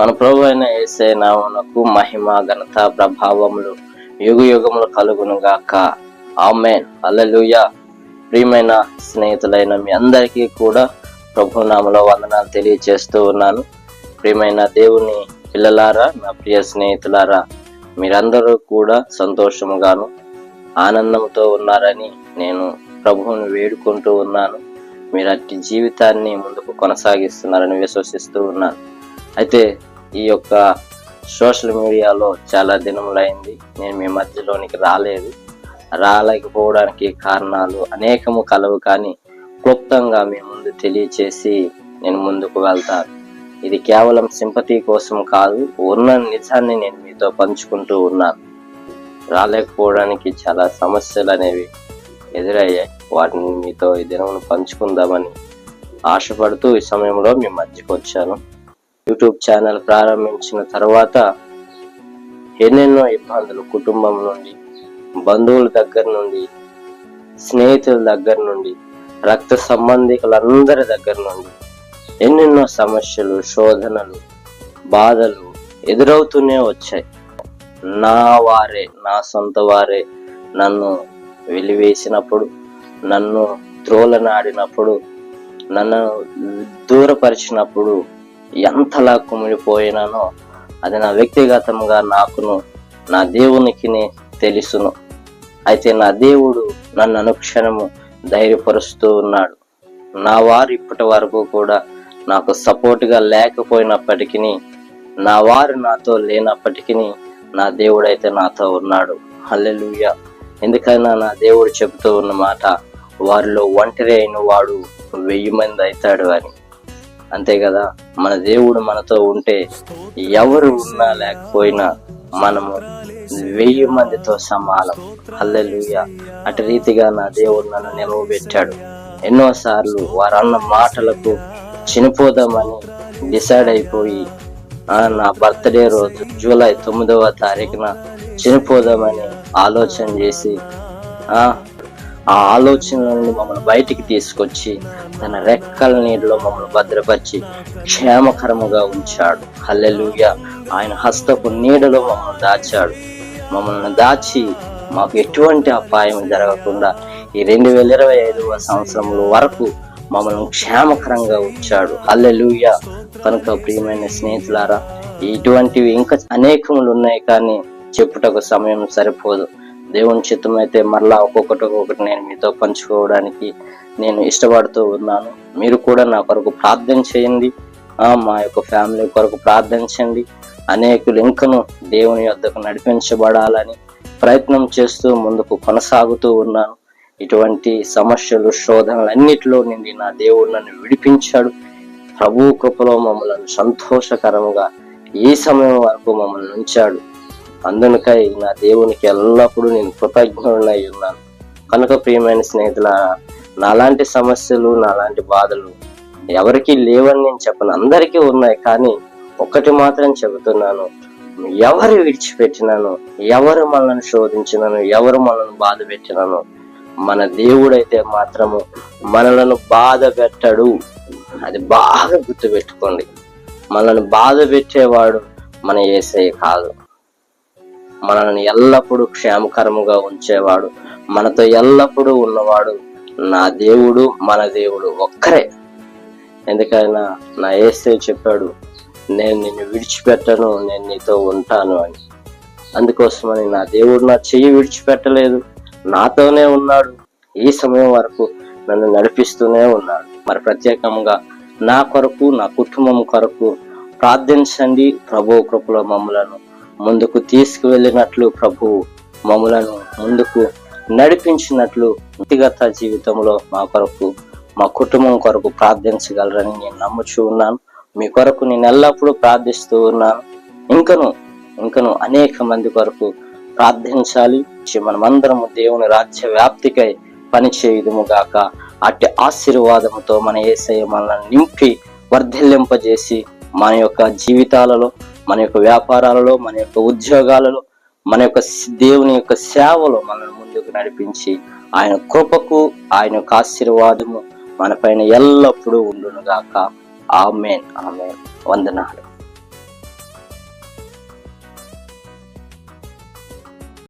మన ప్రభు అయిన ఏసే నామనకు మహిమ ఘనత ప్రభావములు యుగ యుగములు కలుగునుగాక ఆమెన్. అల్లెలుయ ప్రియమైన స్నేహితులైన మీ అందరికీ కూడా ప్రభు నామలో వందనాలు తెలియజేస్తూ ఉన్నాను. ప్రియమైన దేవుని పిల్లలారా నా ప్రియ స్నేహితులారా మీరందరూ కూడా సంతోషముగాను ఆనందంతో ఉన్నారని నేను ప్రభువుని వేడుకుంటూ ఉన్నాను. మీరు అట్టి జీవితాన్ని ముందుకు కొనసాగిస్తున్నారని విశ్వసిస్తూ ఉన్నాను. అయితే ఈ యొక్క సోషల్ మీడియాలో చాలా దినములైంది. నేను మీ మధ్యలోనికి రాలేదు. రాలేకపోవడానికి కారణాలు అనేకము కలవు కానీ క్లుప్తంగా మీ ముందు తెలియచేసి నేను ముందుకు వెళ్తాను. ఇది కేవలం సింపతి కోసం కాదు ఉన్న నిజాన్ని నేను మీతో పంచుకుంటూ ఉన్నాను. రాలేకపోవడానికి చాలా సమస్యలు అనేవి ఎదురయ్యాయి. వాటిని మీతో ఈ దినమును పంచుకుందామని ఆశపడుతూ ఈ సమయంలో మీ మధ్యకు వచ్చాను. యూట్యూబ్ ఛానల్ ప్రారంభించిన తర్వాత ఎన్నెన్నో ఇబ్బందులు కుటుంబం నుండి బంధువుల దగ్గర నుండి స్నేహితుల దగ్గర నుండి రక్త సంబంధికులందరి దగ్గర నుండి ఎన్నెన్నో సమస్యలు శోధనలు బాధలు ఎదురవుతూనే వచ్చాయి. నా వారే నా సొంత వారే నన్ను వెలివేసినప్పుడు నన్ను త్రోలనాడినప్పుడు నన్ను దూరపరిచినప్పుడు ఎంతలా కుమిలిపోయినానో అది నా వ్యక్తిగతంగా నాకును నా దేవునికి తెలుసును. అయితే నా దేవుడు నన్ను అనుక్షణము ధైర్యపరుస్తూ ఉన్నాడు. నా వారు ఇప్పటి వరకు కూడా నాకు సపోర్ట్గా లేకపోయినప్పటికీ నా వారు నాతో లేనప్పటికీ నా దేవుడైతే నాతో ఉన్నాడు. హల్లెలూయ. ఎందుకైనా నా దేవుడు చెబుతూ ఉన్న మాట వారిలో ఒంటరి అయిన వాడు వెయ్యి మంది అవుతాడు అని. అంతే కదా? మన దేవుడు మనతో ఉంటే ఎవరు ఉన్నా లేకపోయినా మనము వెయ్యి మందితో సమానం. హల్లెలూయ. అటు రీతిగా నా దేవుడు నన్ను నిలవబెట్టాడు ఎన్నోసార్లు వారన్న మాటలకు చనిపోదామని డిసైడ్ అయిపోయి నా బర్త్డే రోజు జూలై తొమ్మిదవ తారీఖున చనిపోదామని ఆలోచన చేసి ఆ ఆ నుండి మమ్మల్ని బయటికి తీసుకొచ్చి తన రెక్కల నీటిలో మమ్మల్ని భద్రపరిచి క్షేమకరముగా ఉంచాడు. హల్లెలుయ. ఆయన హస్తపు నీడలో మమ్మల్ని దాచాడు. మమ్మల్ని దాచి మాకు ఎటువంటి అపాయం జరగకుండా ఈ రెండు వేల ఇరవై ఐదవ సంవత్సరంలో వరకు మమ్మల్ని క్షేమకరంగా ఉంచాడు. హల్లెలుయ. కనుక ప్రియమైన స్నేహితులారా ఇటువంటివి ఇంకా అనేకములు ఉన్నాయి కానీ చెప్పుటకు సమయం సరిపోదు. దేవుని చిత్తం అయితే మరలా ఒక్కొక్కటి ఒక్కొక్కటి నేను మీతో పంచుకోవడానికి నేను ఇష్టపడుతూ ఉన్నాను. మీరు కూడా నా కొరకు ప్రార్థన చేయండి. మా యొక్క ఫ్యామిలీ కొరకు ప్రార్థించండి అనేకులు ఇంకను దేవుని యొద్దకు నడిపించబడాలని ప్రయత్నం చేస్తూ ముందుకు కొనసాగుతూ ఉన్నాను. ఇటువంటి సమస్యలు శోధనలు అన్నిటిలో నుండి నా దేవుడు నన్ను విడిపించాడు. ప్రభు కృపలో మమ్మల్ని సంతోషకరంగా ఈ సమయం వరకు మమ్మల్ని ఉంచాడు. అందునకై నా దేవునికి ఎల్లప్పుడూ నేను కృతజ్ఞుడనై ఉన్నాను. కనుక ప్రియమైన స్నేహితుల నాలాంటి సమస్యలు నాలాంటి బాధలు ఎవరికి లేవని నేను చెప్పను. అందరికీ ఉన్నాయి కానీ ఒక్కటి మాత్రం చెబుతున్నాను. ఎవరు విడిచిపెట్టినాను ఎవరు మనల్ని శోధించినాను ఎవరు మనల్ని బాధ పెట్టినాను మన దేవుడైతే మాత్రము మనలను బాధ పెట్టడు. అది బాగా గుర్తుపెట్టుకోండి. మనల్ని బాధ పెట్టేవాడు మన ఏసయ్య కాదు. మనల్ని ఎల్లప్పుడూ క్షేమకరముగా ఉంచేవాడు. మనతో ఎల్లప్పుడూ ఉన్నవాడు నా దేవుడు మన దేవుడు ఒక్కరే. ఎందుకైనా నా ఏసే చెప్పాడు నేను నిన్ను విడిచిపెట్టను నేను నీతో ఉంటాను అని. అందుకోసమని నా దేవుడు నా చెయ్యి విడిచిపెట్టలేదు నాతోనే ఉన్నాడు ఈ సమయం వరకు నన్ను నడిపిస్తూనే ఉన్నాడు. మరి ప్రత్యేకంగా నా కొరకు నా కుటుంబం కొరకు ప్రార్థించండి ప్రభు కృపలో మమ్మలను ముందుకు తీసుకువెళ్ళినట్లు ప్రభు మమ్మలను ముందుకు నడిపించినట్లు వ్యక్తిగత జీవితంలో మా కొరకు మా కుటుంబం కొరకు ప్రార్థించగలరని నేను నమ్ముచూ ఉన్నాను. మీ కొరకు నేను ఎల్లప్పుడూ ప్రార్థిస్తూ ఉన్నాను. ఇంకను ఇంకను అనేక మంది కొరకు ప్రార్థించాలి. మనమందరము దేవుని రాజ్య వ్యాప్తికై పని గాక అట్టి ఆశీర్వాదముతో మన ఏసయ్య మనల్ని నింపి వర్ధిల్లింపజేసి మన యొక్క జీవితాలలో మన యొక్క వ్యాపారాలలో మన యొక్క ఉద్యోగాలలో మన యొక్క దేవుని యొక్క సేవలో మనల్ని ముందుకు నడిపించి ఆయన కృపకు ఆయన యొక్క ఆశీర్వాదము మన పైన ఎల్లప్పుడూ ఉండునుగాక. ఆమెన్. ఆమెన్. వందనాలు.